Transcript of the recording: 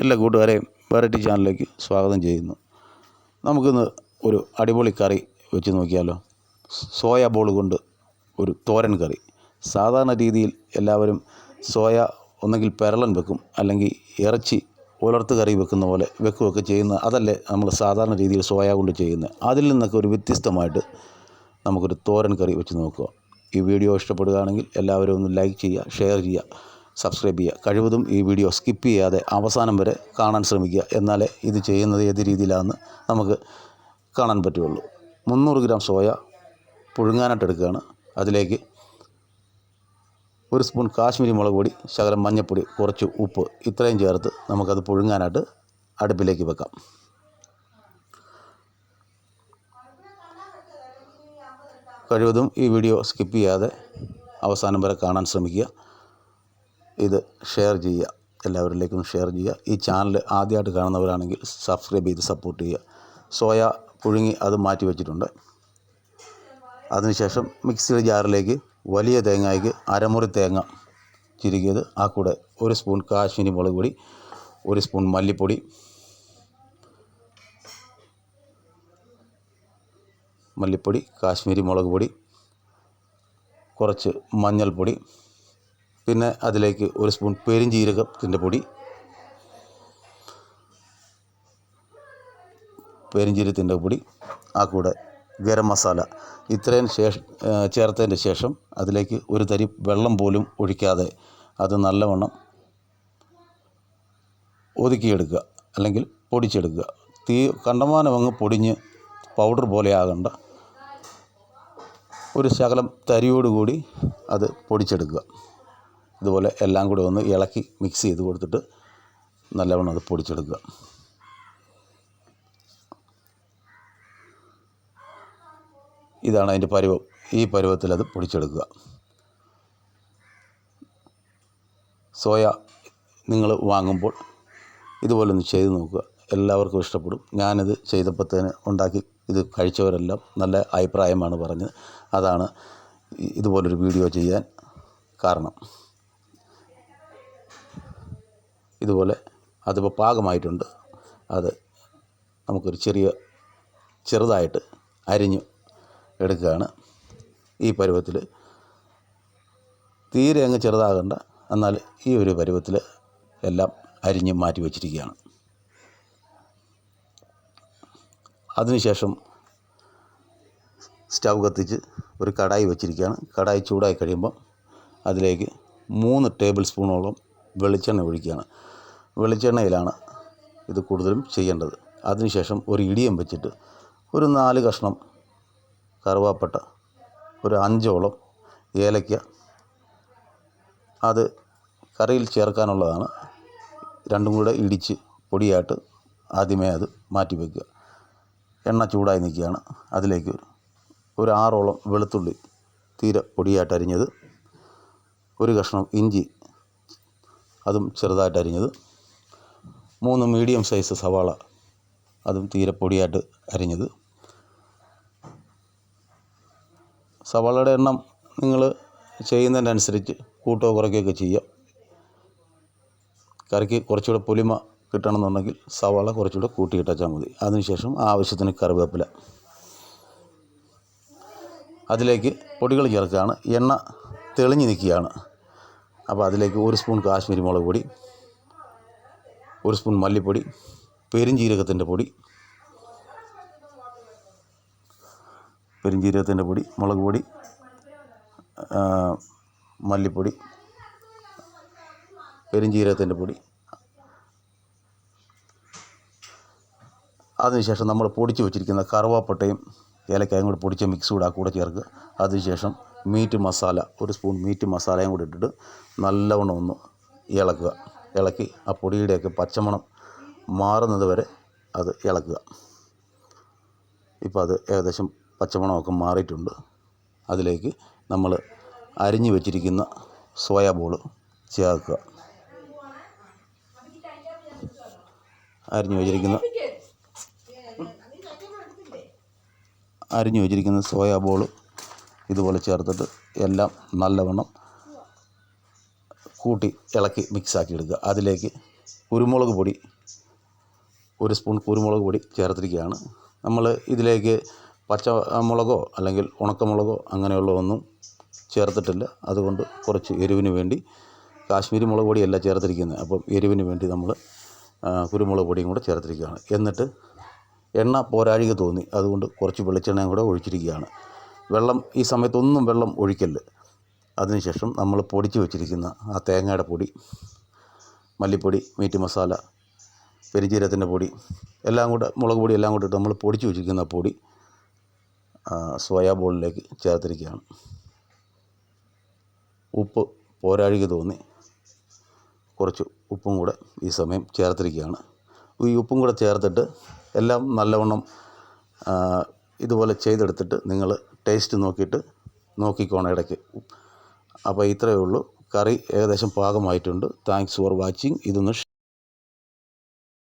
എല്ലാ കൂട്ടുകാരെയും വെറൈറ്റി ചാനലിലേക്ക് സ്വാഗതം ചെയ്യുന്നു. നമുക്കിന്ന് ഒരു അടിപൊളി കറി വെച്ച് നോക്കിയാലോ. സോയാ ബോൾ കൊണ്ട് ഒരു തോരൻ കറി. സാധാരണ രീതിയിൽ എല്ലാവരും സോയ ഒന്നെങ്കിൽ പെരളൻ വെക്കും അല്ലെങ്കിൽ ഇറച്ചി ഉലർത്ത് കറി വെക്കുന്ന പോലെ വെക്കുകയൊക്കെ ചെയ്യുന്ന അതല്ലേ നമ്മൾ സാധാരണ രീതിയിൽ സോയ കൊണ്ട് ചെയ്യുന്നത്. അതിൽ നിന്നൊക്കെ ഒരു വ്യത്യസ്തമായിട്ട് നമുക്കൊരു തോരൻ കറി വെച്ച് നോക്കുക ഈ വീഡിയോ ഇഷ്ടപ്പെടുകയാണെങ്കിൽ എല്ലാവരും ഒന്ന് ലൈക്ക് ചെയ്യുക ഷെയർ ചെയ്യുക. സബ്സ്ക്രൈബ് ചെയ്യുക. കഴിവതും ഈ വീഡിയോ സ്കിപ്പ് ചെയ്യാതെ അവസാനം വരെ കാണാൻ ശ്രമിക്കുക. എന്നാലേ ഇത് ചെയ്യുന്നത് ഏത് രീതിയിലാണെന്ന് നമുക്ക് കാണാൻ പറ്റുള്ളൂ. മുന്നൂറ് ഗ്രാം സോയ പുഴുങ്ങാനായിട്ട് എടുക്കുകയാണ്. അതിലേക്ക് ഒരു സ്പൂൺ കാശ്മീരി മുളക് പൊടി ശകലം മഞ്ഞൾപ്പൊടി കുറച്ച് ഉപ്പ് ഇത്രയും ചേർത്ത് നമുക്കത് പുഴുങ്ങാനായിട്ട് അടുപ്പിലേക്ക് വെക്കാം. കഴിവതും ഈ വീഡിയോ സ്കിപ്പ് ചെയ്യാതെ അവസാനം വരെ കാണാൻ ശ്രമിക്കുക. ഇത് ഷെയർ ചെയ്യുക. എല്ലാവരിലേക്കും ഷെയർ ചെയ്യുക. ഈ ചാനൽ ആദ്യമായിട്ട് കാണുന്നവരാണെങ്കിൽ സബ്സ്ക്രൈബ് ചെയ്ത് സപ്പോർട്ട് ചെയ്യുക. സോയ പുഴുങ്ങി അത് മാറ്റി വെച്ചിട്ടുണ്ട്. അതിനുശേഷം മിക്സിയുടെ ജാറിലേക്ക് വലിയ തേങ്ങയ്ക്ക് അരമുറി തേങ്ങ ചിരുകിയത് ആ കൂടെ ഒരു സ്പൂൺ കാശ്മീരി മുളക് പൊടി ഒരു സ്പൂൺ മല്ലിപ്പൊടി മല്ലിപ്പൊടി കാശ്മീരി മുളക് പൊടി കുറച്ച് മഞ്ഞൾപ്പൊടി പിന്നെ അതിലേക്ക് ഒരു സ്പൂൺ പെരിഞ്ജീരകത്തിന്റെ പൊടി. പെരിഞ്ജീരകത്തിന്റെ പൊടി ആ കൂടെ ഗരം മസാല ഇത്രയും ശേഷം ചേർത്തതിന്റെ ശേഷം അതിലേക്ക് ഒരു തരി വെള്ളം പോലും ഒഴിക്കാതെ അത് നല്ലവണ്ണം ഒതുക്കിയെടുക്കുക അല്ലെങ്കിൽ പൊടിച്ചെടുക്കുക. തീ കണ്ടമാനം അങ്ങ് പൊടിഞ്ഞ് പൗഡർ പോലെ ആകണ്ട. ഒരു ശകലം തരിയോടുകൂടി അത് പൊടിച്ചെടുക്കുക. ഇതുപോലെ എല്ലാം കൂടെ ഒന്ന് ഇളക്കി മിക്സ് ചെയ്ത് കൊടുത്തിട്ട് നല്ലവണ്ണം അത് പൊടിച്ചെടുക്കുക. ഇതാണ് അതിന്റെ പരുവം. ഈ പരുവത്തിൽ അത് പൊടിച്ചെടുക്കുക. സോയ നിങ്ങൾ വാങ്ങുമ്പോൾ ഇതുപോലെ ഒന്ന് ചെയ്ത് നോക്കുക. എല്ലാവർക്കും ഇഷ്ടപ്പെടും. ഞാനിത് ചെയ്തപ്പോഴത്തേന് ഉണ്ടാക്കി ഇത് കഴിച്ചവരെല്ലാം നല്ല അഭിപ്രായമാണ് പറഞ്ഞത്. അതാണ് ഇതുപോലൊരു വീഡിയോ ചെയ്യാൻ കാരണം. ഇതുപോലെ അതിപ്പോൾ പാകമായിട്ടുണ്ട്. അത് നമുക്കൊരു ചെറിയ ചെറുതായിട്ട് അരിഞ്ഞ് എടുക്കുകയാണ്. ഈ പരുവത്തിൽ തീരെ അങ്ങ് ചെറുതാകണ്ട. എന്നാൽ ഈ ഒരു പരുവത്തിൽ എല്ലാം അരിഞ്ഞ് മാറ്റി വച്ചിരിക്കുകയാണ്. അതിനുശേഷം സ്റ്റൗ കത്തിച്ച് ഒരു കടായി വെച്ചിരിക്കുകയാണ്. കടായി ചൂടായി കഴിയുമ്പം അതിലേക്ക് മൂന്ന് ടേബിൾ സ്പൂണോളം വെളിച്ചെണ്ണ ഒഴിക്കുകയാണ്. വെളിച്ചെണ്ണയിലാണ് ഇത് കൂടുതലും ചെയ്യേണ്ടത്. അതിനുശേഷം ഒരു ഇടിയം വെച്ചിട്ട് ഒരു നാല് കഷ്ണം കറുവാപ്പട്ട ഒരു അഞ്ചോളം ഏലയ്ക്ക അത് കറിയിൽ ചേർക്കാനുള്ളതാണ്. രണ്ടും കൂടെ ഇടിച്ച് പൊടിയായിട്ട് ആദ്യമേ അത് മാറ്റി വയ്ക്കുക എണ്ണ ചൂടായി നിൽക്കുകയാണ്. അതിലേക്ക് ഒരു ആറോളം വെളുത്തുള്ളി തീരെ പൊടിയായിട്ട് അരിഞ്ഞത് ഒരു കഷ്ണം ഇഞ്ചി അതും ചെറുതായിട്ട് അരിഞ്ഞത് മൂന്ന് മീഡിയം സൈസ് സവാള. അതും തീരെ പൊടിയായിട്ട് അരിഞ്ഞത്. സവാളയുടെ എണ്ണം നിങ്ങൾ ചെയ്യുന്നതിനനുസരിച്ച് കൂട്ടോ കുറയ്ക്കുകയൊക്കെ ചെയ്യാം. കറിക്ക് കുറച്ചുകൂടെ പൊലിമ കിട്ടണമെന്നുണ്ടെങ്കിൽ സവാള കുറച്ചുകൂടെ കൂട്ടിയിട്ടാൽ മതി. അതിനുശേഷം ആവശ്യത്തിന് കറിവേപ്പില. അതിലേക്ക് പൊടികൾ ചേർക്കുകയാണ്. എണ്ണ തെളിഞ്ഞ് നിൽക്കുകയാണ്. അപ്പോൾ അതിലേക്ക് ഒരു സ്പൂൺ കാശ്മീരി മുളക് പൊടി ഒരു സ്പൂൺ മല്ലിപ്പൊടി പെരിഞ്ജീരകത്തിന്റെ പൊടി പെരിഞ്ജീരകത്തിന്റെ പൊടി മുളക് പൊടി മല്ലിപ്പൊടി പെരിഞ്ജീരകത്തിന്റെ പൊടി. അതിനുശേഷം നമ്മൾ പൊടിച്ച് വെച്ചിരിക്കുന്ന കറുവാപ്പട്ടയും ഏലക്കായും കൂടി പൊടിച്ച മിക്സ് കൂടെ ആ കൂടെ ചേർക്കുക. അതിനുശേഷം മീറ്റ് മസാല ഒരു സ്പൂൺ മീറ്റ് മസാലയും കൂടി ഇട്ടിട്ട് നല്ലവണ്ണം ഒന്ന് ഇളക്കുക. ഇളക്കി ആ പൊടിയുടെയൊക്കെ പച്ചമണം മാറുന്നത് വരെ അത് ഇളക്കുക. ഇപ്പോൾ അത് ഏകദേശം പച്ചമണമൊക്കെ മാറിയിട്ടുണ്ട്. അതിലേക്ക് നമ്മൾ അരിഞ്ഞു വെച്ചിരിക്കുന്ന സോയ ചേർക്കുക. അരിഞ്ഞു വെച്ചിരിക്കുന്ന അരിഞ്ഞു വെച്ചിരിക്കുന്ന സോയ ഇതുപോലെ ചേർത്തിട്ട് എല്ലാം നല്ലവണ്ണം കൂട്ടി ഇളക്കി മിക്സാക്കി എടുക്കുക. അതിലേക്ക് കുരുമുളക് പൊടി ഒരു സ്പൂൺ കുരുമുളക് പൊടി ചേർത്തിരിക്കുകയാണ്. നമ്മൾ ഇതിലേക്ക് പച്ച മുളകോ അല്ലെങ്കിൽ ഉണക്കമുളകോ അങ്ങനെയുള്ള ഒന്നും ചേർത്തിട്ടില്ല. അതുകൊണ്ട് കുറച്ച് എരിവിന് വേണ്ടി കാശ്മീരി മുളക് പൊടിയല്ല ചേർത്തിരിക്കുന്നത്. അപ്പം എരിവിന് വേണ്ടി നമ്മൾ കുരുമുളക് പൊടിയും കൂടെ ചേർത്തിരിക്കുകയാണ്. എന്നിട്ട് എണ്ണ പോരാഴിക തോന്നി. അതുകൊണ്ട് കുറച്ച് വെളിച്ചെണ്ണയും കൂടെ ഒഴിച്ചിരിക്കുകയാണ്. വെള്ളം ഈ സമയത്തൊന്നും വെള്ളം ഒഴിക്കല്ല്. അതിനുശേഷം നമ്മൾ പൊടിച്ച് വെച്ചിരിക്കുന്ന ആ തേങ്ങയുടെ പൊടി മല്ലിപ്പൊടി മീറ്റ് മസാല പെരിഞ്ചീരത്തിന്റെ പൊടി എല്ലാം കൂടെ മുളക് പൊടി എല്ലാം കൂടെ ഇട്ട് നമ്മൾ പൊടിച്ച് വെച്ചിരിക്കുന്ന പൊടി സോയാ ബോളിലേക്ക് ചേർത്തിരിക്കുകയാണ്. ഉപ്പ് പോരാഴിക തോന്നി. കുറച്ച് ഉപ്പും കൂടെ ഈ സമയം ചേർത്തിരിക്കുകയാണ്. ഈ ഉപ്പും കൂടെ ചേർത്തിട്ട് എല്ലാം നല്ലവണ്ണം ഇതുപോലെ ചെയ്തെടുത്തിട്ട് നിങ്ങൾ ടേസ്റ്റ് നോക്കിയിട്ട് നോക്കിക്കോണം ഇടയ്ക്ക്. അപ്പോൾ ഇത്രയേ ഉള്ളൂ. കറി ഏകദേശം പാകമായിട്ടുണ്ട്. താങ്ക്സ് ഫോർ വാച്ചിങ് ഇതൊന്ന്